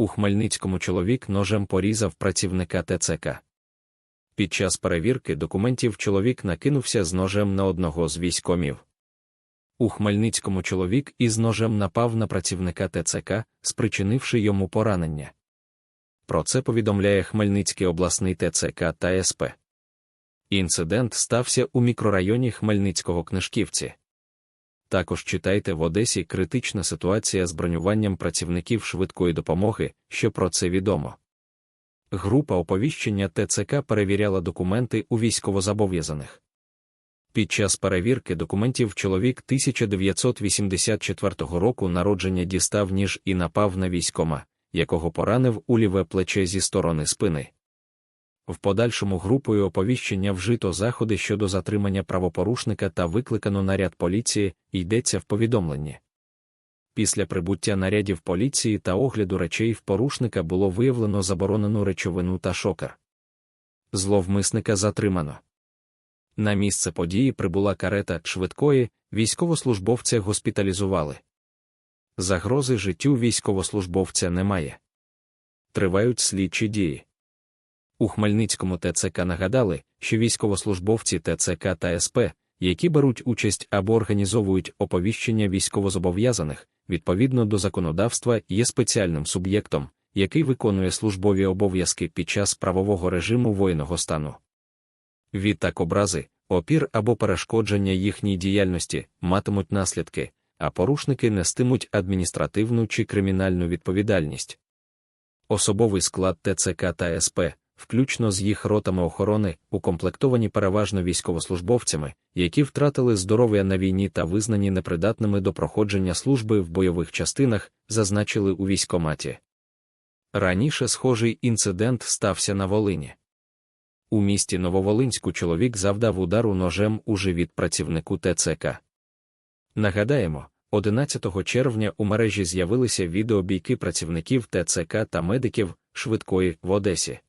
У Хмельницькому чоловік ножем порізав працівника ТЦК. Під час перевірки документів чоловік накинувся з ножем на одного з військомів. У Хмельницькому чоловік із ножем напав на працівника ТЦК, спричинивши йому поранення. Про це повідомляє Хмельницький обласний ТЦК та СП. Інцидент стався у мікрорайоні Хмельницького Книжківці. Також читайте в Одесі критична ситуація з бронюванням працівників швидкої допомоги, що про це відомо. Група оповіщення ТЦК перевіряла документи у військовозобов'язаних. Під час перевірки документів чоловік 1984 року народження дістав ніж і напав на військома, якого поранив у ліве плече зі сторони спини. В подальшому групою оповіщення вжито заходи щодо затримання правопорушника та викликано наряд поліції, йдеться в повідомленні. Після прибуття нарядів поліції та огляду речей в порушника було виявлено заборонену речовину та шокер. Зловмисника затримано. На місце події прибула карета швидкої, військовослужбовця госпіталізували. Загрози життю військовослужбовця немає. Тривають слідчі дії. У Хмельницькому ТЦК нагадали, що військовослужбовці ТЦК та СП, які беруть участь або організовують оповіщення військовозобов'язаних, відповідно до законодавства, є спеціальним суб'єктом, який виконує службові обов'язки під час правового режиму воєнного стану. Відтак образи, опір або перешкодження їхній діяльності матимуть наслідки, а порушники нестимуть адміністративну чи кримінальну відповідальність. Особовий склад ТЦК та СП, включно з їх ротами охорони, укомплектовані переважно військовослужбовцями, які втратили здоров'я на війні та визнані непридатними до проходження служби в бойових частинах, зазначили у військоматі. Раніше схожий інцидент стався на Волині. У місті Нововолинську чоловік завдав удару ножем у живіт працівнику ТЦК. Нагадаємо, 11 червня у мережі з'явилися відеобійки працівників ТЦК та медиків швидкої в Одесі.